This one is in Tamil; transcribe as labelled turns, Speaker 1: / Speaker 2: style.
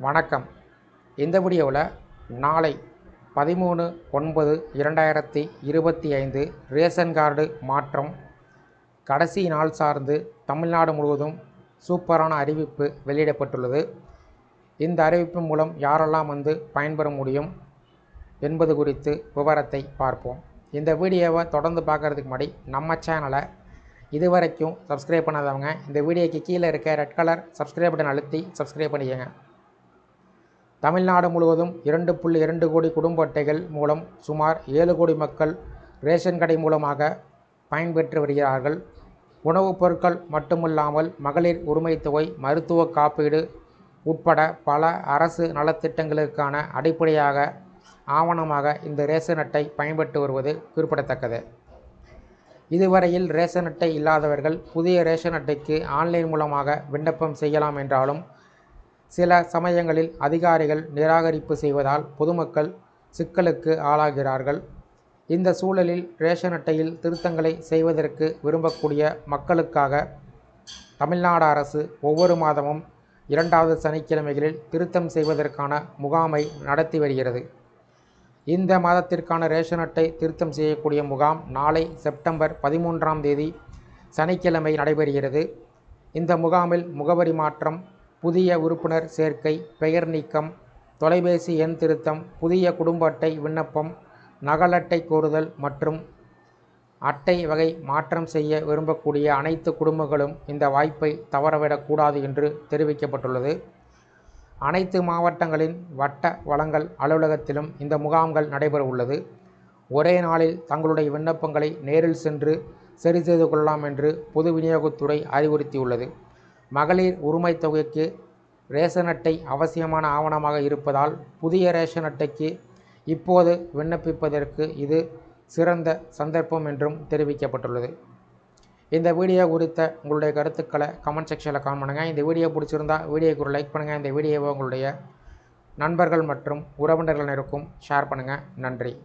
Speaker 1: வணக்கம். இந்த வீடியோவில் நாளை பதிமூணு ஒன்பது இரண்டாயிரத்தி இருபத்தி ஐந்து ரேஷன் கார்டு மாற்றம் கடைசி நாள் சார்ந்து தமிழ்நாடு முழுவதும் சூப்பரான அறிவிப்பு வெளியிடப்பட்டுள்ளது. இந்த அறிவிப்பு மூலம் யாரெல்லாம் வந்து பயன்பெற முடியும் என்பது குறித்து விவரத்தை பார்ப்போம். இந்த வீடியோவை தொடர்ந்து பார்க்குறதுக்கு முன்னாடி நம்ம சேனலை இதுவரைக்கும் சப்ஸ்கிரைப் பண்ணாதவங்க இந்த வீடியோக்கு கீழே இருக்க ரெட் கலர் சப்ஸ்கிரைப் பட்டன் அழுத்தி சப்ஸ்கிரைப் பண்ணிக்கோங்க. தமிழ்நாடு முழுவதும் இரண்டு புள்ளி இரண்டு கோடி குடும்ப அட்டைகள் மூலம் சுமார் ஏழு கோடி மக்கள் ரேஷன் கடை மூலமாக பயன்பெற்று வருகிறார்கள். உணவுப் பொருட்கள் மட்டுமில்லாமல் மகளிர் உரிமை தொகை மருத்துவ காப்பீடு உட்பட பல அரசு நலத்திட்டங்களுக்கான அடிப்படையாக ஆவணமாக இந்த ரேஷன் அட்டை பயன்பட்டு வருவது குறிப்பிடத்தக்கது. இதுவரையில் ரேஷன் அட்டை இல்லாதவர்கள் புதிய ரேஷன் அட்டைக்கு ஆன்லைன் மூலமாக விண்ணப்பம் செய்யலாம் என்றாலும் சில சமயங்களில் அதிகாரிகள் நிராகரிப்பு செய்வதால் பொதுமக்கள் சிக்கலுக்கு ஆளாகிறார்கள். இந்த சூழலில் ரேஷன் அட்டையில் திருத்தங்களை செய்வதற்கு விரும்பக்கூடிய மக்களுக்காக தமிழ்நாடு அரசு ஒவ்வொரு மாதமும் இரண்டாவது சனிக்கிழமைகளில் திருத்தம் செய்வதற்கான முகாமை நடத்தி வருகிறது. இந்த மாதத்திற்கான ரேஷன் அட்டை திருத்தம் செய்யக்கூடிய முகாம் நாளை செப்டம்பர் பதிமூன்றாம் தேதி சனிக்கிழமை நடைபெறுகிறது. இந்த முகாமில் முகவரி மாற்றம் புதிய உறுப்பினர் சேர்க்கை பெயர் நீக்கம் தொலைபேசி எண் திருத்தம் புதிய குடும்ப அட்டை விண்ணப்பம் நகல் அட்டை கோருதல் மற்றும் அட்டை வகை மாற்றம் செய்ய விரும்பக்கூடிய அனைத்து குடும்பங்களும் இந்த வாய்ப்பை தவறவிடக்கூடாது என்று தெரிவிக்கப்பட்டுள்ளது. அனைத்து மாவட்டங்களின் வட்ட வழங்கல் அலுவலகத்திலும் இந்த முகாம்கள் நடைபெற உள்ளது ஒரே நாளில் தங்களுடைய விண்ணப்பங்களை நேரில் சென்று சரி செய்து கொள்ளலாம் என்று பொது விநியோகத்துறை அறிவுறுத்தியுள்ளது. மகளிர் உரிமைத் தொகைக்கு ரேஷன் அட்டை அவசியமான ஆவணமாக இருப்பதால் புதிய ரேஷன் அட்டைக்கு இப்போது விண்ணப்பிப்பதற்கு இது சிறந்த சந்தர்ப்பம் என்றும் தெரிவிக்கப்பட்டுள்ளது. இந்த வீடியோ குறித்த உங்களுடைய கருத்துக்களை கமெண்ட் செக்ஷனில் கமெண்ட் பண்ணுங்கள் இந்த வீடியோ பிடிச்சிருந்தா வீடியோக்கு ஒரு லைக் பண்ணுங்கள் இந்த வீடியோவை உங்களுடைய நண்பர்கள் மற்றும் உறவினர்கள் இருக்கும் ஷேர் பண்ணுங்கள் நன்றி.